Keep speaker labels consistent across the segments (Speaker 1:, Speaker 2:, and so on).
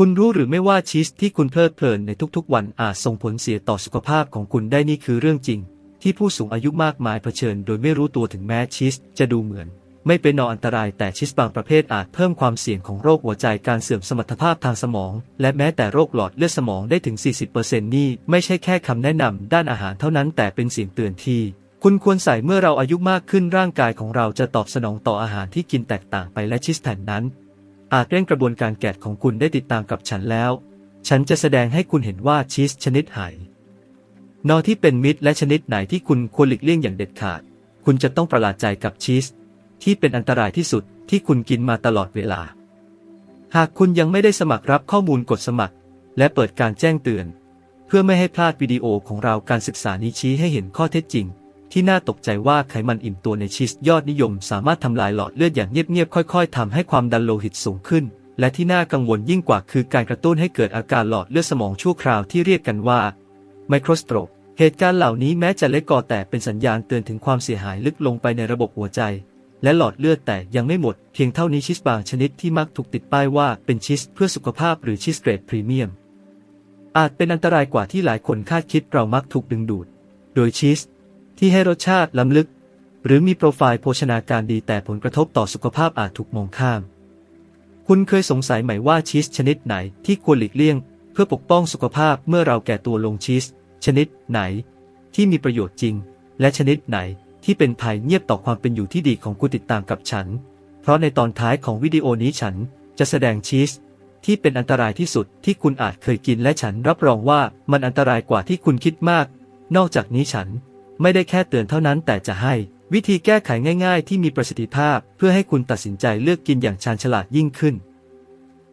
Speaker 1: คุณรู้หรือไม่ว่าชีสที่คุณเพลิดเพลินในทุกๆ วันอาจส่งผลเสียต่อสุขภาพของคุณได้นี่คือเรื่องจริง ที่ผู้สูงอายุมากมายเผชิญ โดยไม่รู้ตัวถึงแม้ชีสจะดูเหมือน ไม่เป็นนออันตรายแต่ชีสบางประเภทอาจเพิ่มความเสี่ยงของโรคหัวใจการเสื่อมสมรรถภาพทางสมอง และแม้แต่โรคหลอดเลือดสมองได้ถึง 40%นี่ไม่ใช่แค่คำแนะนำด้านอาหารเท่านั้นแต่เป็นเสียงเตือนที่คุณควรใส่เมื่อเราอายุมากขึ้นร่างกายของเราจะตอบสนองต่ออาหารที่กินแตกต่างไปและชีสแผ่นนั้น อาจเร่งกระบวนการแกะของคุณได้ติดตามกับฉันแล้ว ฉันจะแสดงให้คุณเห็นว่าชีสชนิดไหนนอที่เป็นมิตรและชนิดไหนที่คุณควรหลีกเลี่ยงอย่างเด็ดขาด คุณจะต้องประหลาดใจกับชีส ที่เป็นอันตรายที่สุดที่คุณกินมาตลอดเวลา หากคุณยังไม่ได้สมัครรับข้อมูลกดสมัคร และเปิดการแจ้งเตือน เพื่อไม่ให้พลาดวิดีโอของเราการศึกษานี้ชี้ให้เห็นข้อเท็จจริง ที่น่าตกใจว่าไขมันอิ่มตัวในชีสยอดนิยม สามารถทำลายหลอดเลือดอย่างเงียบๆค่อยๆทำให้ความดันโลหิตสูงขึ้น และที่น่ากังวลยิ่งกว่าคือการกระตุ้นให้เกิดอาการหลอดเลือดสมองชั่วคราวที่เรียกกันว่าไมโครสโตรกเหตุการณ์เหล่านี้แม้จะเล็กก่อแต่เป็นสัญญาณเตือนถึงความเสียหายลึกลงไปในระบบหัวใจ และหลอดเลือดแต่ยังไม่หมด เพียงเท่านี้ชีสบางชนิดที่มักถูกติดป้ายว่าเป็นชีสเพื่อสุขภาพหรือชีสเกรดพรีเมียมอาจเป็นอันตรายกว่าที่หลายคนคาดคิดเรามักถูกดึงดูด โดยชีส ที่ให้รสชาติล้ำลึก หรือมีโปรไฟล์โภชนาการดีแต่ผลกระทบต่อสุขภาพอาจถูกมองข้าม คุณเคยสงสัยไหมว่าชีสชนิดไหนที่ควรหลีกเลี่ยง เพื่อปกป้องสุขภาพเมื่อเราแก่ตัวลงชีส ชนิดไหน ที่มีประโยชน์จริง และชนิดไหนที่เป็นภัยเงียบต่อความเป็นอยู่ที่ดีของคุณติดตามกับฉัน เพราะในตอนท้ายของวิดีโอนี้ฉันจะแสดงชีสที่เป็นอันตรายที่สุดที่คุณอาจเคยกินและฉันรับรองว่ามันอันตรายกว่าที่คุณคิดมาก นอกจากนี้ฉัน ไม่ได้แค่เตือนเท่านั้นแต่จะให้ วิธีแก้ไขง่าย ๆ ที่มีประสิทธิภาพ เพื่อให้คุณตัดสินใจเลือกกินอย่างชาญฉลาดยิ่งขึ้น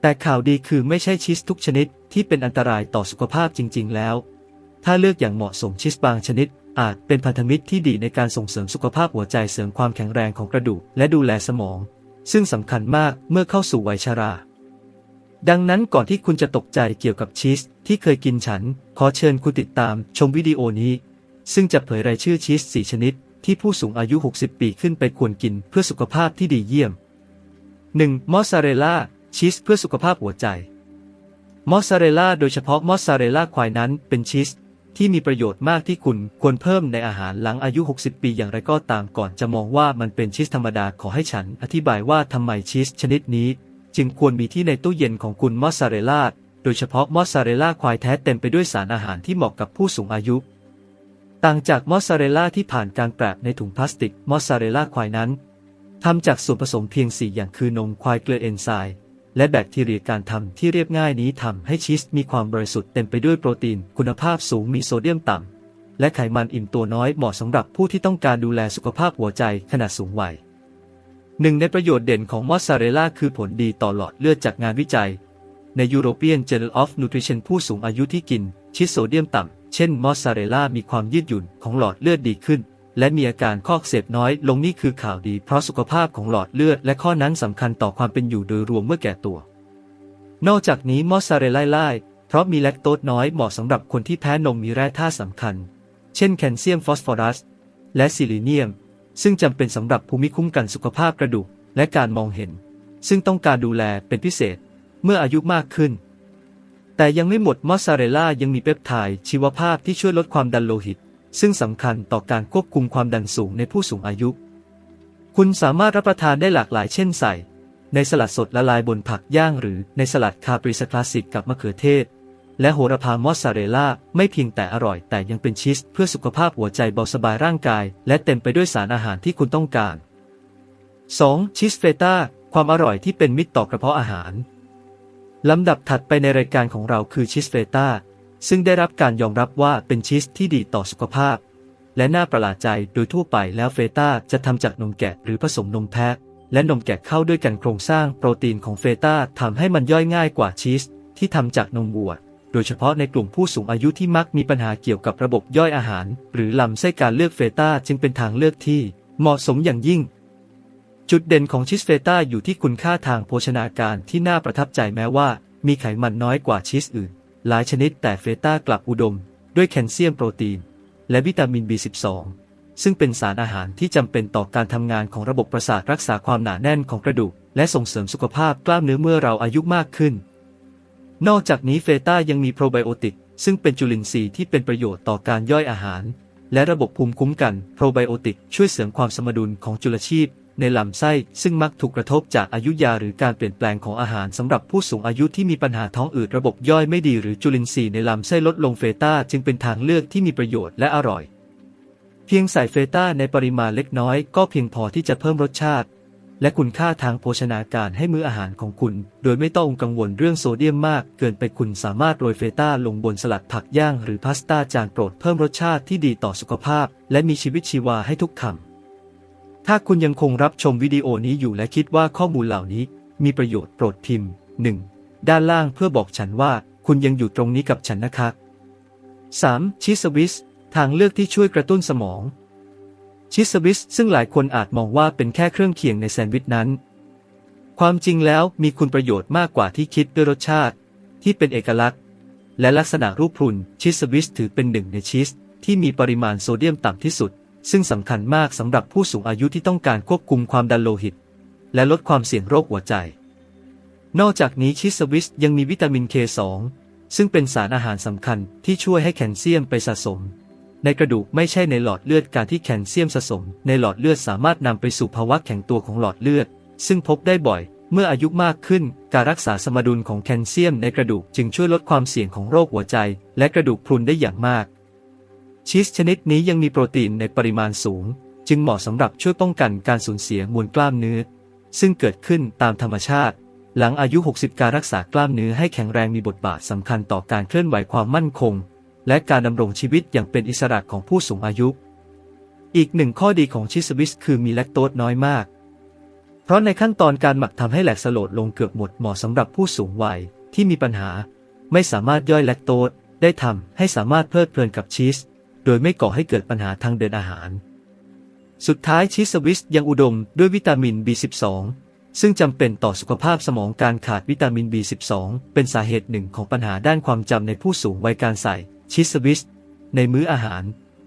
Speaker 1: แต่ข่าวดีคือไม่ใช่ชีสทุกชนิดที่เป็นอันตรายต่อสุขภาพจริง ๆ แล้ว ถ้าเลือกอย่างเหมาะสมชีสบางชนิด อาจเป็นพันธมิตรที่ดีในการส่งเสริมสุขภาพหัวใจเสริมความแข็งแรงของกระดูกและดูแลสมอง ซึ่งสำคัญมากเมื่อเข้าสู่วัยชราดังนั้นก่อนที่คุณจะตกใจเกี่ยวกับชีสที่เคยกินฉัน ขอเชิญคุณติดตามชมวิดีโอนี้ ซึ่งจะเผยรายชื่อชีสสี่ชนิด ที่ผู้สูงอายุ 60 ปีขึ้นไปควรกินเพื่อสุขภาพที่ดีเยี่ยม 1. มอสซาเรลล่าชีสเพื่อสุขภาพหัวใจ มอสซาเรลล่าโดยเฉพาะมอสซาเรลล่าควายนั้นเป็นชีสที่มีประโยชน์มากที่คุณควรเพิ่มในอาหารหลังอายุ 60 ปีอย่างไรก็ตามก่อนจะมองว่ามันเป็นชีสธรรมดาขอให้ฉันอธิบายว่าทำไมชีสชนิดนี้ จึงควรมีที่ในตู้เย็นของคุณมอสซาเรลล่าโดยเฉพาะมอสซาเรลล่าควายแท้เต็มไปด้วยสารอาหารที่เหมาะกับผู้สูงอายุ ต่างจากมอสซาเรลล่าที่ผ่านการแปรในถุงพลาสติกมอสซาเรลล่าควายนั้นทำจากส่วนผสมเพียง 4 อย่างคือนมควายเกลือเอนไซม์และแบคทีเรียการทำที่เรียบง่ายนี้ทำให้ชีสมีความบริสุทธิ์เต็มไปด้วยโปรตีน คุณภาพสูงมีโซเดียมต่ำและไขมันอิ่มตัวน้อยเหมาะสำหรับผู้ที่ต้องการดูแลสุขภาพหัวใจขณะสูงวัยหนึ่งในประโยชน์เด่นของมอสซาเรลล่าคือผลดีต่อหลอดเลือดจากงานวิจัย ใน European Journal of Nutrition ผู้สูงอายุที่กินชีสโซเดียมต่ำ เช่นมอสซาเรลล่ามีความยืดหยุ่นของหลอดเลือดดีขึ้น และมีอาการข้อกเสบน้อยลงนี่คือข่าวดีเพราะสุขภาพของหลอดเลือดและข้อนั้นสำคัญต่อความเป็นอยู่โดยรวมเมื่อแก่ตัว นอกจากนี้มอสซาเรลล่าไล่เพราะมีแลคโตสน้อยเหมาะสำหรับคนที่แพ้นมมีแร่ธาตุสำคัญ เช่นแคลเซียมฟอสฟอรัส และซิลิเนียม ซึ่งจำเป็นสำหรับภูมิคุ้มกันสุขภาพกระดูกและการมองเห็น ซึ่งต้องการดูแลเป็นพิเศษเมื่ออายุมากขึ้น แต่ยังไม่หมดมอสซาเรลล่ายังมีเปปไทด์ชีวภาพที่ช่วยลดความดันโลหิต ซึ่งสำคัญต่อการควบคุมความดันสูงในผู้สูงอายุ คุณสามารถรับประทานได้หลากหลายเช่นใส่ ในสลัดสดละลายบนผักย่างหรือในสลัดคาปริสคลาสิกกับมะเขือเทศ และโหระพามอสซาเรลล่าไม่เพียงแต่อร่อยแต่ยังเป็นชีสเพื่อสุขภาพหัวใจเบาสบายร่างกาย และเต็มไปด้วยสารอาหารที่คุณต้องการ 2. ชีสเฟต้าความอร่อยที่เป็นมิตรต่อกระเพาะอาหาร ลำดับถัดไปในรายการของเราคือชีสเฟต้าซึ่งได้รับการยอมรับว่าเป็นชีสที่ดีต่อสุขภาพ และน่าประหลาดใจโดยทั่วไปแล้วเฟต้าจะทำจากนมแกะหรือผสมนมแพะและนมแกะเข้าด้วยกันโครงสร้างโปรตีนของเฟต้าทำให้มันย่อยง่ายกว่าชีสที่ทำจากนมวัวโดยเฉพาะในกลุ่มผู้สูงอายุที่มักมีปัญหาเกี่ยวกับระบบย่อยอาหาร หรือลำไส้การเลือกเฟต้าจึงเป็นทางเลือกที่เหมาะสมอย่างยิ่ง จุดเด่นของชีสเฟต้าอยู่ที่คุณค่าทางโภชนาการที่น่าประทับใจแม้ว่า มีไขมันน้อยกว่าชีสอื่น หลายชนิดแต่เฟต้ากลับอุดม ด้วยแคลเซียมโปรตีน และวิตามิน B12 ซึ่งเป็นสารอาหารที่จำเป็นต่อการทำงานของระบบประสาทรักษาความหนาแน่นของกระดูก และส่งเสริมสุขภาพกล้ามเนื้อเมื่อเราอายุมากขึ้น นอกจากนี้เฟต้ายังมีโปรไบโอติก ซึ่งเป็นจุลินทรีย์ที่เป็นประโยชน์ต่อการย่อยอาหาร และระบบภูมิคุ้มกัน โปรไบโอติกช่วยเสริมความสมดุลของจุลชีพ ในลำไส้ ซึ่งมักถูกกระทบจากอายุยาหรือการเปลี่ยนแปลงของอาหารสำหรับผู้สูงอายุที่มีปัญหาท้องอืดระบบย่อยไม่ดีหรือจุลินทรีย์ในลำไส้ลดลงเฟต้าจึงเป็นทางเลือกที่มีประโยชน์และอร่อย เพียงใส่เฟต้าในปริมาณเล็กน้อยก็เพียงพอที่จะเพิ่มรสชาติ และคุณค่าทางโภชนาการให้มื้ออาหารของคุณ โดยไม่ต้องกังวลเรื่องโซเดียมมาก เกินไปคุณสามารถโรยเฟต้าลงบนสลัดผักย่างหรือพาสต้าจานโปรดเพิ่มรสชาติที่ดีต่อสุขภาพ และมีชีวิตชีวาให้ทุกคำ ถ้าคุณยังคงรับชมวิดีโอนี้อยู่และคิดว่าข้อมูลเหล่านี้ มีประโยชน์โปรดพิมพ์ 1. ด้านล่างเพื่อบอกฉันว่าคุณยังอยู่ตรงนี้กับฉันนะคะ 3. ชีสวิส ทางเลือกที่ช่วยกระตุ้นสมอง ชีสวิสซึ่งหลายคนอาจมองว่าเป็นแค่เครื่องเคียงในแซนด์วิชนั้น ความจริงแล้วมีคุณประโยชน์มากกว่าที่คิดด้วยรสชาติ ที่เป็นเอกลักษณ์ และลักษณะรูปพรุนชีสวิสถือเป็นหนึ่งในชีสที่มีปริมาณโซเดียมต่ำที่สุด ซึ่งสำคัญมากสำหรับผู้สูงอายุที่ต้องการควบคุมความดันโลหิต และลดความเสี่ยงโรคหัวใจ นอกจากนี้ชีสวิสยังมีวิตามิน K2 ซึ่งเป็นสารอาหารสำคัญที่ช่วยให้แคลเซียมไปสะสม ในกระดูกไม่ใช่ในหลอดเลือดการที่แคลเซียมสะสม ในหลอดเลือดสามารถนำไปสู่ภาวะแข็งตัวของหลอดเลือด ซึ่งพบได้บ่อย เมื่ออายุมากขึ้น การรักษาสมดุลของแคลเซียมในกระดูกจึงช่วยลดความเสี่ยงของโรคหัวใจ และกระดูกพรุนได้อย่างมาก ชีสชนิดนี้ยังมีโปรตีนในปริมาณสูง จึงเหมาะสำหรับช่วยป้องกันการสูญเสียมวลกล้ามเนื้อ ซึ่งเกิดขึ้นตามธรรมชาติ หลังอายุ 60 การรักษากล้ามเนื้อให้แข็งแรงมีบทบาทสำคัญต่อการเคลื่อนไหวความมั่นคง และการดำรงชีวิตอย่างเป็นอิสระของผู้สูงอายุ อีกหนึ่งข้อดีของชีสวิสคือมีแลคโตสน้อยมาก เพราะในขั้นตอนการหมักทำให้แหลกสลดลงเกือบหมดเหมาะสำหรับผู้สูงวัยที่มีปัญหา ไม่สามารถย่อยแลคโตสได้ทำให้สามารถเพลิดเพลินกับชีส โดยไม่ก่อให้เกิดปัญหาทางเดินอาหาร สุดท้ายชีสวิสยังอุดมด้วยวิตามิน B12 ซึ่งจำเป็นต่อสุขภาพสมองการขาดวิตามิน B12 เป็นสาเหตุหนึ่งของปัญหาด้านความจำในผู้สูงวัยการใส่ชีสวิสในมื้ออาหาร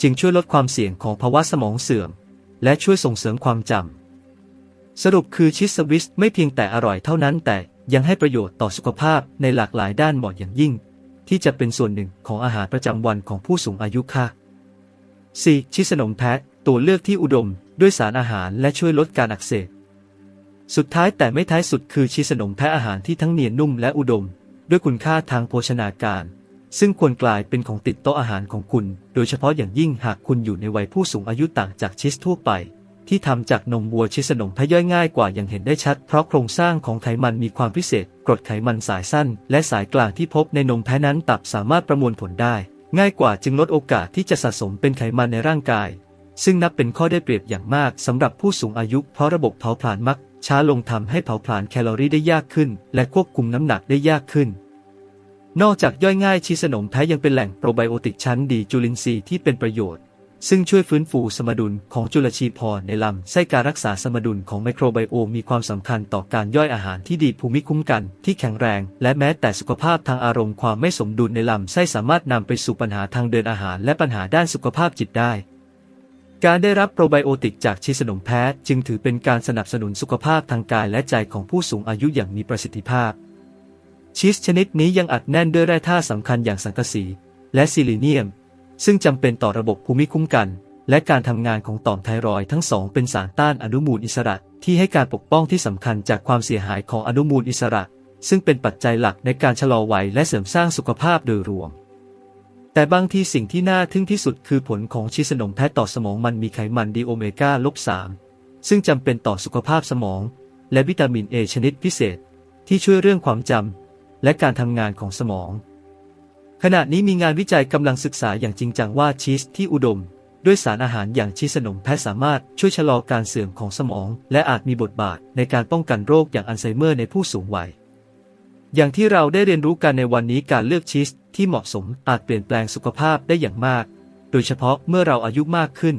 Speaker 1: จึงช่วยลดความเสี่ยงของภาวะสมองเสื่อม และช่วยส่งเสริมความจำสรุปคือชีสวิสไม่เพียงแต่อร่อยเท่านั้น แต่ยังให้ประโยชน์ต่อสุขภาพในหลากหลายด้านเหมาะอย่างยิ่ง ที่จะเป็นส่วนหนึ่งของอาหารประจำวันของผู้สูงอายุค่ะ 4. ชีสนมแพะ ตัวเลือกที่อุดม ด้วยสารอาหารและช่วยลดการอักเสบ สุดท้ายแต่ไม่ท้ายสุดคือชีสนมแพะอาหารที่ทั้งเนียนนุ่มและอุดม ด้วยคุณค่าทางโภชนาการ ซึ่งควรกลายเป็นของติดโต๊ะอาหารของคุณ โดยเฉพาะอย่างยิ่งหากคุณอยู่ในวัยผู้สูงอายุต่างจากชีสทั่วไป ที่ทำจากนมวัวชีสนมแพะย่อยง่ายกว่าอย่างเห็นได้ชัด เพราะโครงสร้างของไขมันมีความพิเศษ กรดไขมันสายสั้น และสายกลางที่พบในนมแพะนั้นตับสามารถประมวลผลได้ ง่ายกว่าจึงลดโอกาสที่จะสะสมเป็นไขมันในร่างกาย ซึ่งนับเป็นข้อได้เปรียบอย่างมากสำหรับผู้สูงอายุเพราะระบบเผาผลาญมัก ช้าลงทำให้เผาผลาญแคลอรี่ได้ยากขึ้น และควบคุมน้ำหนักได้ยากขึ้น นอกจากย่อยง่ายชีสนมแท้ยังเป็นแหล่งโปรไบโอติกชั้นดีจุลินทรีย์ที่เป็นประโยชน์ ซึ่งช่วยฟื้นฟูสมดุลของจุลชีพรในลำไส้การรักษาสมดุลของไมโครไบโอมมีความสำคัญต่อการย่อยอาหารที่ดีภูมิคุ้มกันที่แข็งแรง และแม้แต่สุขภาพทางอารมณ์ความไม่สมดุลในลำไส้สามารถนำไปสู่ปัญหาทางเดินอาหาร และปัญหาด้านสุขภาพจิตได้ การได้รับโปรไบโอติกจากชีสนมแพะจึงถือเป็นการสนับสนุนสุขภาพทางกายและใจของผู้สูงอายุอย่างมีประสิทธิภาพ ชีสชนิดนี้ยังอัดแน่นด้วยแร่ธาตุสำคัญอย่างสังกะสี และซิลิเนียม ซึ่งจำเป็นต่อระบบภูมิคุ้มกัน และการทำงานของต่อมไทรอยด์ทั้งสองเป็นสารต้านอนุมูลอิสระ ที่ให้การปกป้องที่สำคัญจากความเสียหายของอนุมูลอิสระ ซึ่งเป็นปัจจัยหลักในการชะลอวัยและเสริมสร้างสุขภาพโดยรวม แต่บางทีสิ่งที่น่าทึ่งที่สุดคือผลของชีสนมแพะต่อสมองมันมีไขมันดีโอเมก้าลบ3ซึ่งจำเป็นต่อสุขภาพสมอง และวิตามินเอชนิดพิเศษ ที่ช่วยเรื่องความจำและการทำงานของสมอง ขณะนี้มีงานวิจัยกำลังศึกษาอย่างจริงจังว่าชีสที่อุดม ด้วยสารอาหารอย่างชีสนมแพะสามารถช่วยชะลอการเสื่อมของสมอง และอาจมีบทบาทในการป้องกันโรคอย่างอัลไซเมอร์ในผู้สูงวัย อย่างที่เราได้เรียนรู้กันในวันนี้การเลือกชีสที่เหมาะสมอาจเปลี่ยนแปลงสุขภาพได้อย่างมาก โดยเฉพาะเมื่อเราอายุมากขึ้น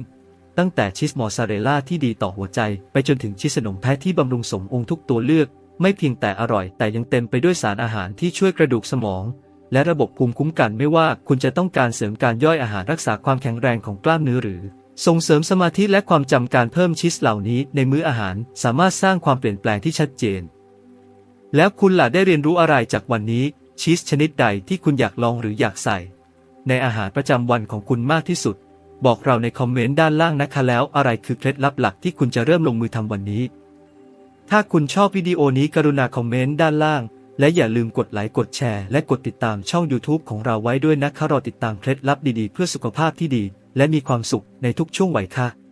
Speaker 1: ตั้งแต่ชีสมอสซาเรลล่าที่ดีต่อหัวใจ ไปจนถึงชีสนมแพะที่บำรุงสมองค์ทุกตัวเลือก ไม่เพียงแต่อร่อย แต่ยังเต็มไปด้วยสารอาหารที่ช่วยกระดูกสมอง และระบบภูมิคุ้มกันไม่ว่าคุณจะต้องการเสริมการย่อยอาหารรักษาความแข็งแรงของกล้ามเนื้อหรือ ส่งเสริมสมาธิและความจำการเพิ่มชีสเหล่านี้ในมื้ออาหารสามารถสร้างความเปลี่ยนแปลงที่ชัดเจน แล้วคุณล่ะได้เรียนรู้อะไรจากวันนี้ ชีสชนิดใดที่คุณอยากลองหรืออยากใส่ ในอาหารประจำวันของคุณมากที่สุด บอกเราในคอมเมนต์ด้านล่างนะคะแล้วอะไรคือเคล็ดลับหลักที่คุณจะเริ่มลงมือทำวันนี้ ถ้าคุณชอบวิดีโอนี้กรุณาคอมเมนต์ด้านล่าง และอย่าลืมกดไลค์กดแชร์และกดติดตามช่อง YouTube ของเราไว้ด้วยนะคะรอติดตามเคล็ดลับดีๆ เพื่อสุขภาพที่ดี และมีความสุขในทุกช่วงวัยค่ะ